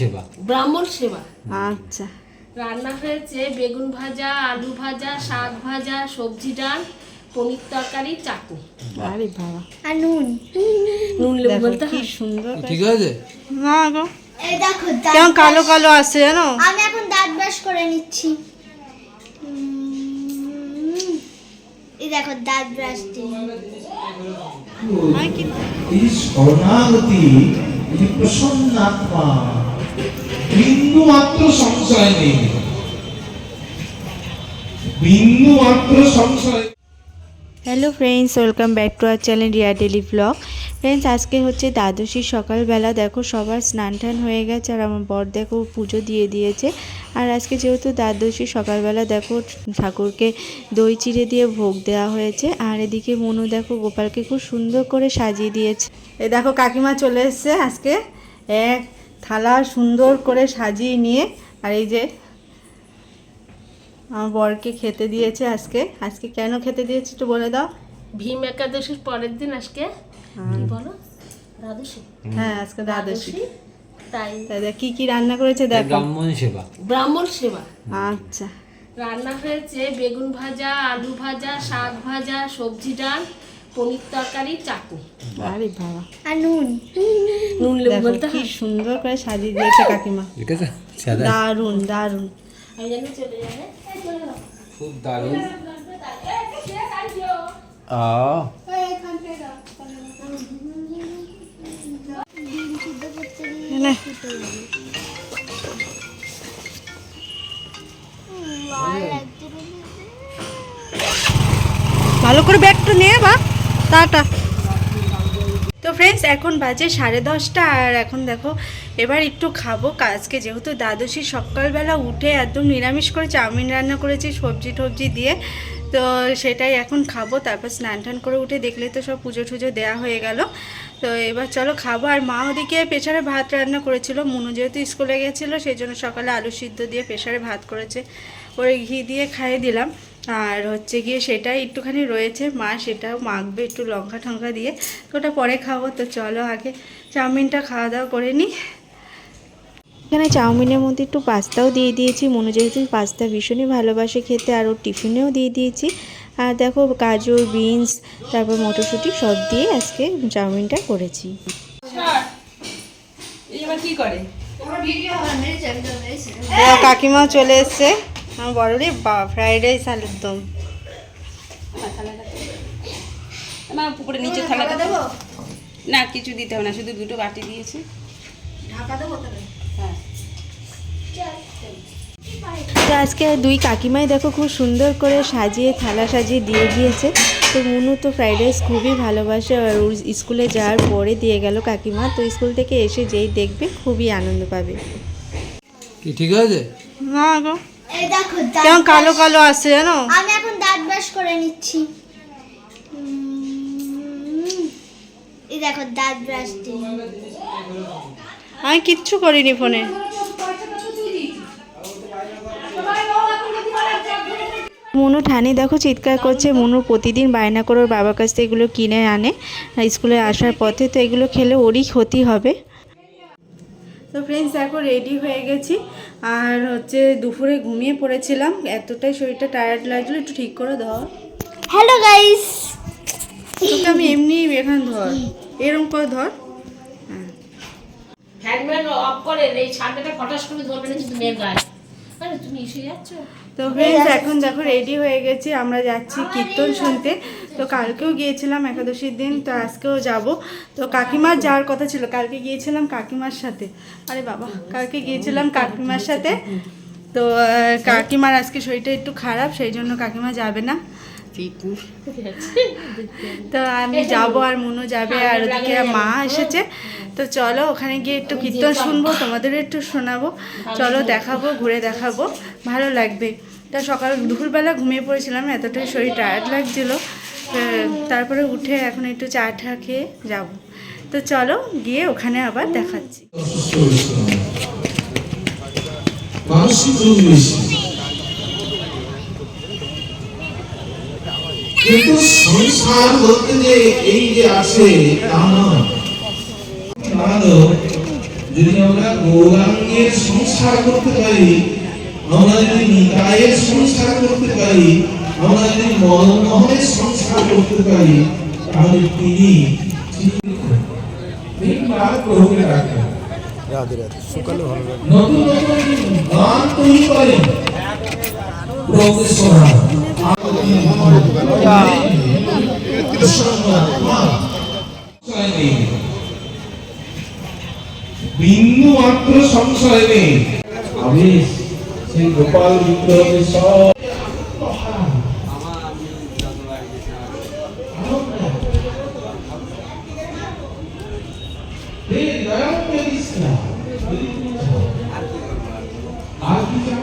সেবা। ব্রাহ্মণ সেবা। আচ্ছা। রান্না হয়েছে বেগুন ভাজা আলু ভাজা শাক ভাজা সবজি ডাল পনির তরকারি চাটনি। আরে বাবা। আর নুন। নুন লেবু বলতে কি সুন্দর ঠিক আছে? না গো। এই দেখো দাঁত কেমন কালো কালো আছে জানো? আমি এখন দাঁত ব্রাশ করে নিচ্ছি। এই দেখো দাঁত ব্রাশ দিয়ে। আমি কি। এই শরণাগতি এই প্রসন্নাত্মা বিন্দু মাত্র সংশয় নেই। বিন্দু মাত্র সংশয় hello friends welcome back to our channel Riya daily vlog friends আজকে হচ্ছে দ্বাদশীর সকালবেলা। দেখো, সবার স্নান টান হয়ে গেছে আর আমার বর দেখো পুজো দিয়ে দিয়েছে। আর আজকে যেহেতু দ্বাদশী সকালবেলা, দেখো, ঠাকুরকে দই চিড়ে দিয়ে ভোগ দেওয়া হয়েছে। আর এদিকে মনু, দেখো, গোপালকে খুব সুন্দর করে সাজিয়ে দিয়েছে। এ দেখো, কাকিমা চলে এসছে আজকে। এক থালা সুন্দর করে সাজিয়ে নিয়ে আর এই যে আমার বরকে খেতে দিয়েছে আজকে। আজকে কেন খেতে দিয়েছে একটু বলে দাও। ভীম একাদশীর পরের দিন আজকে? কি বলো? দ্বাদশী? হ্যাঁ আজকে দ্বাদশী। তাই। দাদা কি কি রান্না করেছে দেখো। ব্রাহ্মণ সেবা। ব্রাহ্মণ সেবা? আচ্ছা। রান্না হয়েছে বেগুন ভাজা আলু ভাজা শাক ভাজা সবজি ডাল পনির তরকারি চাটনি। আরে বাবা। আর নুন। নুন লেবু বলতে কি সুন্দর করে সাজিয়ে দিয়েছে কাকিমা। ঠিক আছে দারুণ দারুণ আমি জানি চলে যাবে। খুব দারুণ। আ। না। ভালো করে ব্যাগটা নিয়ে বা টাটা। তো ফ্রেন্ডস এখন বাজে সাড়ে দশটা আর এখন দেখো, এবার একটু খাব। আজকে যেহেতু দ্বাদশী, সকালবেলা উঠে একদম নিরামিষ করে চাউমিন রান্না করেছি, সবজি টবজি দিয়ে। তো সেটাই এখন খাব, তারপর স্নান টান করে উঠে দেখলে তো সব পুজো টুজো দেওয়া হয়ে গেল। তো এবার চলো খাব। আর মা ওদিকে প্রেশারে ভাত রান্না করেছিল। মুনু যেহেতু স্কুলে গেছিল, সেই জন্য সকালে আলু সিদ্ধ দিয়ে প্রেশারে ভাত করেছে। ওই ঘি দিয়ে খাইয়ে দিলাম। আর হচ্ছে গিয়ে সেটাই একটুখানি রয়েছে। মা সেটাও মাখবে একটু লঙ্কা টঙ্কা দিয়ে। তো ওটা পরে খাব। তো চলো আগে চাউমিনটা খাওয়া দাওয়া করে নিই এখানে চাউমিনের মধ্যে একটু পাস্তাও দিয়ে দিয়েছি। মনে যেহেতু পাস্তা ভীষণই ভালোবাসে খেতে। আর ওর টিফিনেও দিয়ে দিয়েছি। আর দেখো গাজর বিনস তারপর মটরশুঁটি সব দিয়ে আজকে চাউমিনটা করেছি। কাকিমাও চলে এসছে। আমার বড় রে বা ফ্রাইড রাইস আলুর দম। না পুকুরে নিচে থালাটা দেবো? না কিছু দিতে হবে না শুধু দুটো বাটি দিয়েছি। তো আজকে দুই কাকিমাই দেখো খুব সুন্দর করে সাজিয়ে থালা সাজিয়ে দিয়ে দিয়েছে। তো মুনু তো ফ্রাইড রাইস খুবই ভালোবাসে আর ওর স্কুলে যাওয়ার পরে দিয়ে গেল কাকিমা। তো স্কুল থেকে এসে যেই দেখবে খুবই আনন্দ পাবে। কি ঠিক আছে না গো। এই দেখো কেমন কালো কালো আসছে জানো? আমি এখন দাঁত ব্রাশ করে নিচ্ছি। এই দেখো দাঁত ব্রাশ দিয়ে। আমি কিচ্ছু করিনি ফোনে। মনু ঠানি দেখো চিৎকার করছে মনু প্রতিদিন বায়না করে ওর বাবার কাছ থেকে এগুলো কিনে আনে স্কুলে আসার পথে তো এগুলো খেলে ওরই ক্ষতি হবে। তো ফ্রেন্ডস দেখো রেডি হয়ে গেছি। আর হচ্ছে দুপুরে ঘুমিয়ে পড়েছিলাম। এতটাই শরীরটা টায়ার্ড লাগছিল একটু ঠিক করে ধর। হ্যালো গাইস তোকে আমি এমনি এখানে ধর এরকম করে ধর। ফ্যানম্যান অফ করে এই ছাদটা ফটাস করে ধরবে না কিন্তু গায়ে আরে তুমি এসে যাচ্ছ? তো ফ্রেন্ডস এখন দেখো রেডি হয়ে গেছি আমরা যাচ্ছি কীর্তন শুনতে। তো কালকেও গিয়েছিলাম একাদশীর দিন, তো আজকেও যাব। তো কাকিমার যাওয়ার কথা ছিল, কালকে গিয়েছিলাম কাকিমার সাথে। আরে বাবা, কালকে গিয়েছিলাম কাকিমার সাথে। তো কাকিমার আজকে শরীরটা একটু খারাপ, সেই জন্য কাকিমা যাবে না। তো আমি যাব আর মনু যাবে আর ওদিকে মা এসেছে। তো চলো ওখানে গিয়ে একটু কীর্তন শুনব, তোমাদের একটু শোনাবো। চলো দেখাবো, ঘুরে দেখাবো, ভালো লাগবে। তা সকাল, দুপুরবেলা ঘুমিয়ে পড়েছিলাম, এতটাই শরীর টায়ার্ড লাগছিল। তারপরে উঠে এখন একটু চা ঠা খেয়ে যাব। তো চলো গিয়ে ওখানে আবার দেখাচ্ছি। কিন্তু সংসার বলতে যে এই যে আছে, তা নয়। যদি আমরা গৌরাঙ্গের সংসার করতে পারি আমরা যদি নিতায়ের সংসার করতে পারি আমরা যদি মদনমোহনের সংসার করতে পারি তাহলে তিনি তিনবার প্রভুকে ডাকবেন। নতুন নতুন গান তৈরি করেন। বিন্দু মাত্র সংশয় নেই। আমি সেই গোপাল বিগ্রহকে সব হে দয়াল করিস না। আর কি চাও?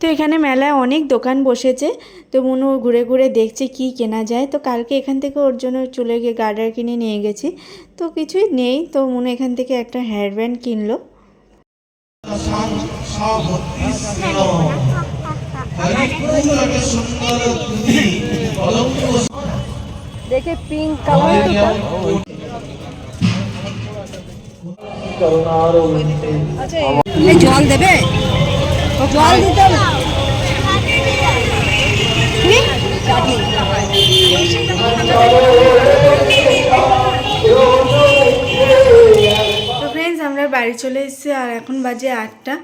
তো এখানে মেলায় অনেক দোকান বসেছে। তো মনু ঘুরে ঘুরে দেখছে কি কেনা যায়। তো কালকে এখান থেকে ওর জন্য চলে গিয়ে গার্ডার কিনে নিয়ে গেছি। তো কিছুই নেই। তো মনু এখান থেকে একটা হেয়ার ব্যান্ড কিনলো। দেখে পিঙ্ক কালার জল দেবে? তো ফ্রেন্ডস আমরা বাড়ি চলে এসেছি আর এখন বাজে আটটা।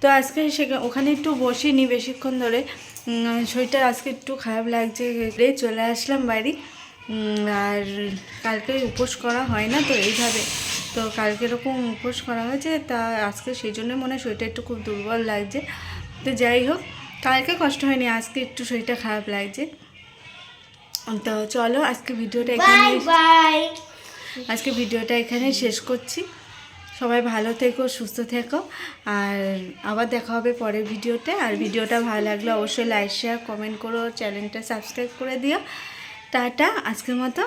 তো আজকে সেখানে ওখানে একটু বসিনি বেশিক্ষণ ধরে। শরীরটা আজকে একটু খারাপ লাগছে চলে আসলাম বাড়ি। আর কালকে উপোস করা হয় না তো এইভাবে। তো কালকে এরকম উপোস করা হয়েছে তা আজকে সেই জন্য মনে হয় শরীরটা একটু খুব দুর্বল লাগছে। তো যাই হোক কালকে কষ্ট হয়নি আজকে একটু শরীরটা খারাপ লাগছে। তো চলো আজকে ভিডিওটা এখানে আজকে ভিডিওটা এখানে শেষ করছি। সবাই ভালো থেকো সুস্থ থেকো আর আবার দেখা হবে পরের ভিডিওতে। আর ভিডিওটা ভালো লাগলে অবশ্যই লাইক শেয়ার কমেন্ট করো চ্যানেলটা সাবস্ক্রাইব করে দিও। টাটা আজকের মতো।